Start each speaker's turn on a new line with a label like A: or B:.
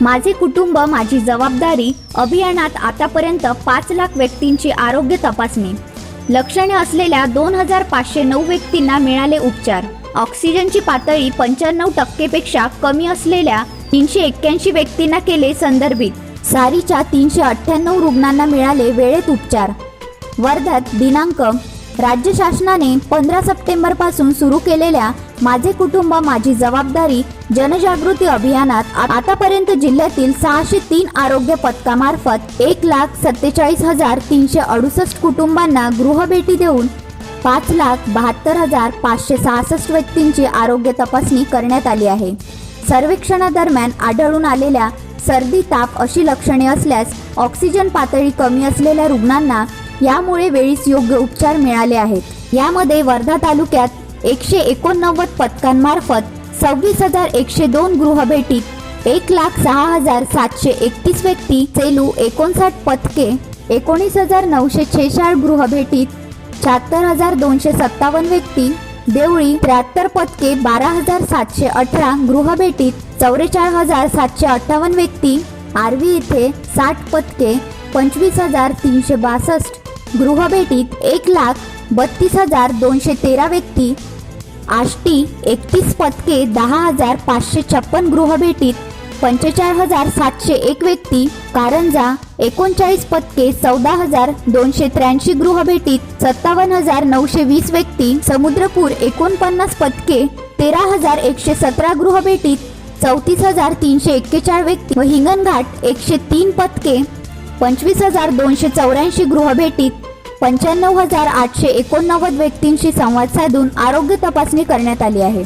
A: माझे कुटुंब माझी जबाबदारी अभियानात आतापर्यंत पाच लाख व्यक्तींची आरोग्य तपासणी. लक्षणे असलेल्या दोन हजार पाचशे नऊ व्यक्तींना मिळाले उपचार. ऑक्सिजनची पातळी पंच्याण्णव टक्केपेक्षा कमी असलेल्या तीनशे एक्क्याऐंशी व्यक्तींना केले संदर्भित. सारीच्या तीनशे अठ्ठ्याण्णव रुग्णांना मिळाले वेळेत उपचार. वर्ध्यात दिनांक राज्य शासनाने पंधरा सप्टेंबरपासून सुरू केलेल्या माझे कुटुंब माझी जबाबदारी जनजागृती अभियानात आतापर्यंत जिल्ह्यातील सहाशे तीन आरोग्य पथकामार्फत एक लाख सत्तेचाळीस हजार तीनशे अडुसष्ट कुटुंबांना गृहभेटी देऊन पाच लाख बहात्तर हजार पाचशे सहासष्ट व्यक्तींची आरोग्य तपासणी करण्यात आली आहे. सर्वेक्षणादरम्यान आढळून आलेल्या सर्दी ताप अशी लक्षणे असल्यास ऑक्सिजन पातळी कमी असलेल्या रुग्णांना यामुळे वेळीच योग्य उपचार मिळाले आहेत. यामध्ये वर्धा तालुक्यात एकशे एकोणनव्वद पथकांमार्फत सव्वीस हजार एकशे दोन गृहभेटीत एक लाख सहा हजार सातशे एकतीस व्यक्ती सेलू एकोणसाठ पथके एकोणीस हजार नऊशे छेचाळ गृहभेटीत शहात्तर हजार दोनशे सत्तावन्न व्यक्ती देवळी त्र्याहत्तर पथके बारा हजार सातशे अठरा गृहभेटीत चौवेचाळीस हजार सातशे अठ्ठावन्न व्यक्ती आरवी येथे साठ पथके पंचवीस हजार तीनशे बासष्ट गृहभेटीत एक लाख बत्तीस हजार दोनशे तेरा व्यक्ती आष्टी एकतीस पथके दहा हजार पाचशे छप्पन गृहभेटीत पंचेचाळ हजार सातशे एक व्यक्ती कारंजा एकोणचाळीस पथके चौदा हजार दोनशे त्र्याऐंशी गृहभेटीत सत्तावन्न हजार नऊशे वीस व्यक्ती समुद्रपूर एकोणपन्नास पथके तेरा हजार एकशे सतरा गृहभेटीत चौतीस हजार तीनशे एक्केचाळ व्यक्ती व हिंगणघाट एकशे तीन पथके पंचवीस हजार दोनशे चौऱ्याऐंशी गृहभेटीत पंच्याण्णव हजार आठशे एकोणनव्वद व्यक्तींशी संवाद साधून आरोग्य तपासणी करण्यात आली आहे.